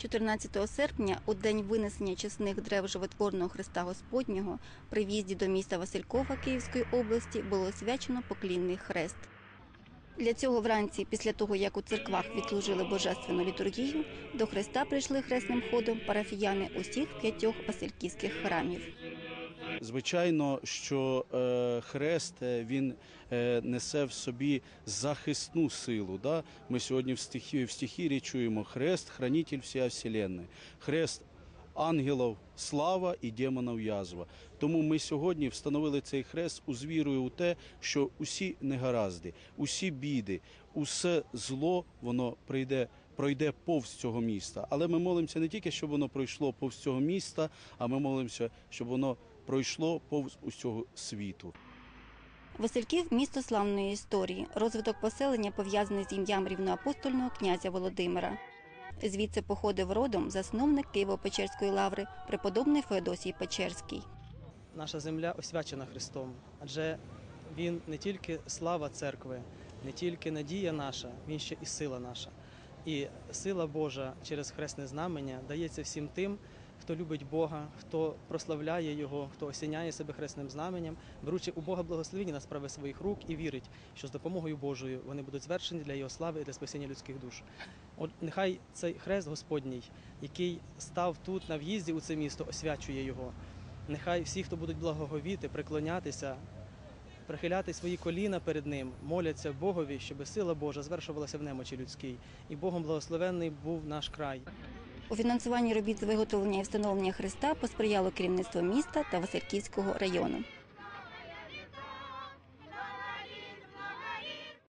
14 серпня, у день винесення чесних дерев животворного Христа Господнього, при в'їзді до міста Василькова Київської області було освячено поклінний хрест. Для цього вранці, після того як у церквах відслужили божественну літургію, до Христа прийшли хресним ходом парафіяни усіх п'ятьох васильківських храмів. Звичайно, що е, хрест е, він е, несе в собі захисну силу. Да? Ми сьогодні в стихі, в стихірі чуємо хрест, хранитель всієї вселенної. Хрест ангелів слава і демонів язва. Тому ми сьогодні встановили цей хрест у звірою у те, що усі негаразди, усі біди, усе зло воно прийде. Пройде повз цього міста, але ми молимося не тільки, щоб воно пройшло повз цього міста, а ми молимося, щоб воно пройшло повз усього світу. Васильків місто славної історії. Розвиток поселення пов'язаний з ім'ям рівноапостольного князя Володимира. Звідси походив родом засновник Києво-Печерської лаври, преподобний Феодосій Печерський. наша земля освячена Христом, адже Він не тільки слава церкви, не тільки надія наша, Він ще і сила наша. І сила Божа через хресне знамення дається всім тим, хто любить Бога, хто прославляє Його, хто осяняє себе хресним знаменем, беручи у Бога благословення на справи своїх рук і вірить, що з допомогою Божою вони будуть звершені для Його слави і для спасіння людських душ. От нехай цей хрест Господній, який став тут на в'їзді у це місто, освячує його. Нехай всі, хто будуть благоговіти, преклонятися, прихиляти свої коліна перед ним, моляться Богові, щоб сила Божа звершувалася в немочі людській, і Богом благословенний був наш край. У фінансуванні робіт з виготовлення і встановлення хреста посприяло керівництво міста та Васильківського району.